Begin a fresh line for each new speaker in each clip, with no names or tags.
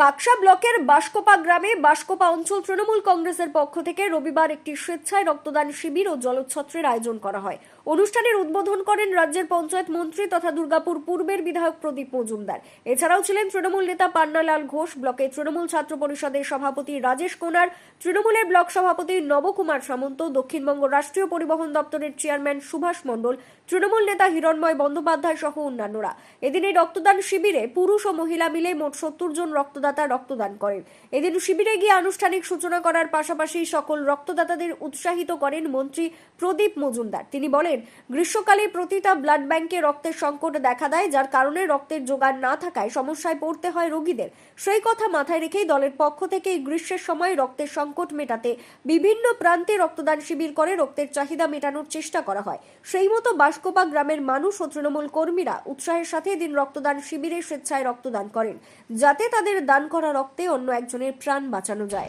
বাক্সা ব্লকের বাসকোপা গ্রামে বাসকোপা অঞ্চল তৃণমূল কংগ্রেসের পক্ষ থেকে রবিবার একটি স্বেচ্ছায় রক্তদান শিবির ও জলোচ্ছত্রের আয়োজন করা হয়। অনুষ্ঠানের উদ্বোধন করেন রাজ্যের পঞ্চায়েত মন্ত্রী তথা দুর্গাপুর পূর্বের বিধায়ক প্রদীপ মজুমদার। এছাড়াও ছিলেন তৃণমূল নেতা পান্নালাল ঘোষ ব্লকের তৃণমূল ছাত্র পরিষদের সভাপতি রাজেশ কোনার, তৃণমূলের ব্লক সভাপতি নবকুমার সামন্ত, দক্ষিণবঙ্গ রাষ্ট্রীয় পরিবহন দপ্তরের চেয়ারম্যান সুভাষ মণ্ডল, তৃণমূল নেতা হিরণময় বন্দ্যোপাধ্যায় সহ অন্যান্যরা। এদিন এই রক্তদান শিবিরে পুরুষ ও মহিলা মিলে মোট সত্তর জন রক্তদাতা রক্তদান করেন। এদিন শিবিরে গিয়ে আনুষ্ঠানিক সূচনা করার পাশাপাশি সকল রক্তদাতাদের উৎসাহিত করেন মন্ত্রী প্রদীপ মজুমদার। তিনি বলেন গ্রীষ্মকালে প্রতিটা ব্লাড ব্যাংকে রক্তের সংকট দেখা দেয় যার কারণে রক্তের জোগান না থাকায় সমস্যায় পড়তে হয় রোগীদের সেই কথা মাথায় রেখেই দলের পক্ষ থেকে এই গ্রীষ্মের সময় রক্তের সংকট মেটাতে বিভিন্ন প্রান্তে রক্তদান শিবির করে রক্তের চাহিদা মেটানোর চেষ্টা করা হয় সেই মতো বাসকোপা গ্রামের মানুষ ও তৃণমূল কর্মীরা উৎসাহের সাথে এদিন রক্তদান শিবিরে স্বেচ্ছায় রক্তদান করেন যাতে তাদের দান করা রক্তে অন্য একজনের প্রাণ বাঁচানো যায়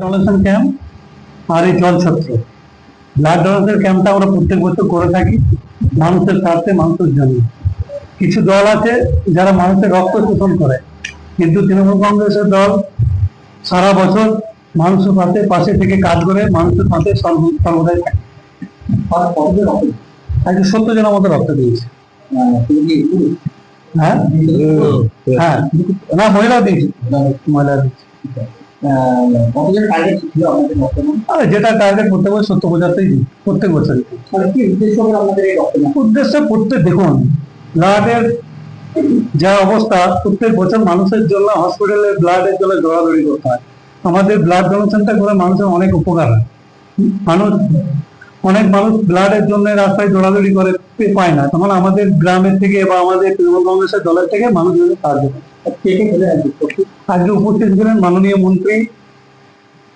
ডোনেশন ক্যাম্প আর এই জল ছত্র ব্লাড ডোনেশন ক্যাম্পটা আমরা প্রত্যেক বছর করে থাকি, মানুষের স্বার্থে মানুষের জন্য। কিছু দল আছে যারা মানুষের রক্ত শোষণ করে। কিন্তু তৃণমূল কংগ্রেসের দল সারা বছর মানুষের পাশে পাশে থেকে কাজ করে মানুষের সর্ব- সর্বদাই থাকে। সত্তর জনের মতো রক্ত দিয়েছে। হ্যাঁ হ্যাঁ? না দিয়েছে। মহিলা
বর্তমান?
আরে যেটা টার্গেট প্রত্যেক বছর সত্য বোঝাতেই প্রত্যেক বছর
কি উদ্দেশ্য করে আপনাদের এই রক্তদান
উদ্দেশ্য প্রত্যেক দেখুন ব্লাডের যা অবস্থা, প্রত্যেক বছর মানুষের জন্য হসপিটালে ব্লাডের জন্য দৌড়াদৌড়ি করতে হয়। আমাদের ব্লাড ডোনেশনটা করে মানুষের অনেক উপকার হয়। মানুষ, অনেক মানুষ ব্লাডের জন্য রাস্তায় দৌড়াদৌড়ি করে পায় না। তখন আমাদের গ্রামের থেকে বা আমাদের তৃণমূল কংগ্রেসের দলের থেকে মানুষ সাহায্য করে
আজকে উপস্থিত?
ছিলেন মাননীয় মন্ত্রী,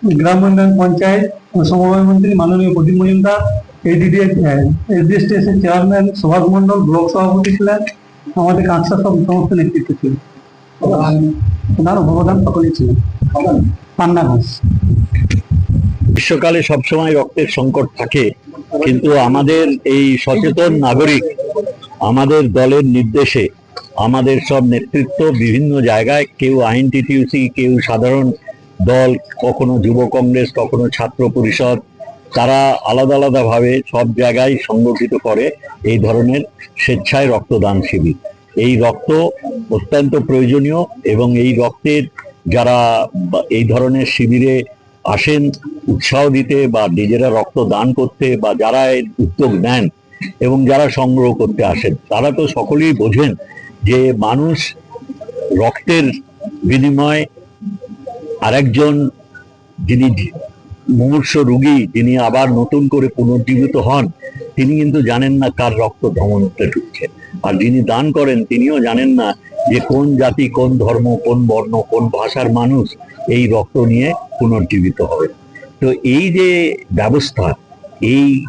গ্রাম উন্নয়ন পঞ্চায়েত, সমবায় মন্ত্রী মাননীয় Pradip Majumdar ADD SDSTS chairman Subhash Mondal, block সভাপতি ছিলেন আমাদের কাঁকসা সব সমস্ত নেতৃত্ব ছিলেন ওনার অবদান সকলেই ছিলেন। পান্না ঘোষ
গ্রীষ্মকালে সবসময় রক্তের সংকট থাকে, কিন্তু আমাদের এই সচেতন নাগরিক, আমাদের দলের নির্দেশে, আমাদের সব নেতৃত্ব বিভিন্ন জায়গায়, কেউ আইন টিটিউসি কেউ সাধারণ দল, কখনো যুব কংগ্রেস, কখনো ছাত্র পরিষদ তারা আলাদা আলাদাভাবে সব জায়গায় সংগঠিত করে এই ধরনের স্বেচ্ছায় রক্তদান শিবির। এই রক্ত অত্যন্ত প্রয়োজনীয় এবং এই রক্তের যারা এই ধরনের শিবিরে আসেন, উৎসাহ দিতে বা নিজেরা রক্ত দান করতে বা যারা এর উদ্যোগ নেন এবং যারা সংগ্রহ করতে আসেন, তারা তো সকলেই বোঝেন যে মানুষ রক্তের বিনিময়ে আরেকজন যিনি মুমূর্ষ রুগী যিনি আবার নতুন করে পুনর্জীবিত হন। তিনি কিন্তু জানেন না কার রক্ত ধমনতে ঢুকছে। আর যিনি দান করেন, তিনিও জানেন না যে কোন জাতি, কোন ধর্ম, কোন বর্ণ, কোন ভাষার মানুষ এই রক্ত নিয়ে পুনর্জীবিত হবে। তো এই যে ব্যবস্থা, এই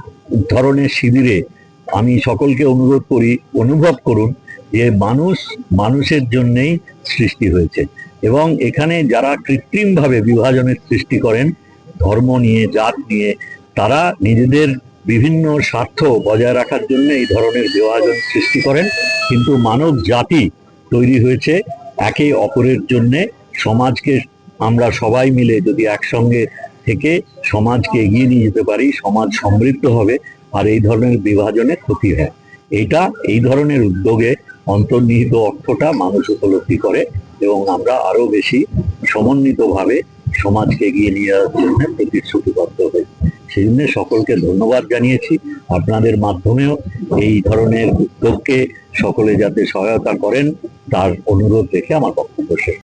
ধরনের শিবিরে আমি সকলকে অনুরোধ করি, অনুভব করুন যে মানুষ মানুষের জন্যেই সৃষ্টি হয়েছে। এবং এখানে যারা কৃত্রিমভাবে বিভাজনের সৃষ্টি করেন ধর্ম নিয়ে, জাত নিয়ে, তারা নিজেদের বিভিন্ন স্বার্থ বজায় রাখার জন্য এই ধরনের বিভাজন সৃষ্টি করেন। কিন্তু মানব জাতি তৈরি হয়েছে একে অপরের জন্যে। সমাজকে আমরা সবাই মিলে যদি একসঙ্গে থেকে সমাজকে এগিয়ে নিয়ে যেতে পারি, সমাজ সমৃদ্ধ হবে আর এই ধরনের বিভাজনে ক্ষতি হয়। এইটা, এই ধরনের উদ্যোগে অন্তর্নিহিত অর্থটা মানুষ উপলব্ধি করে এবং আমরা আরও বেশি সমন্বিতভাবে সমাজকে এগিয়ে নিয়ে যাওয়ার জন্য প্রতিশ্রুতিবদ্ধ হয়েছে সেই জন্য সকলকে ধন্যবাদ জানিয়েছি। আপনাদের মাধ্যমেও এই ধরনের উদ্যোগকে সকলে যাতে সহায়তা করেন, তার অনুরোধ দেখে আমার বক্তব্য শেষ।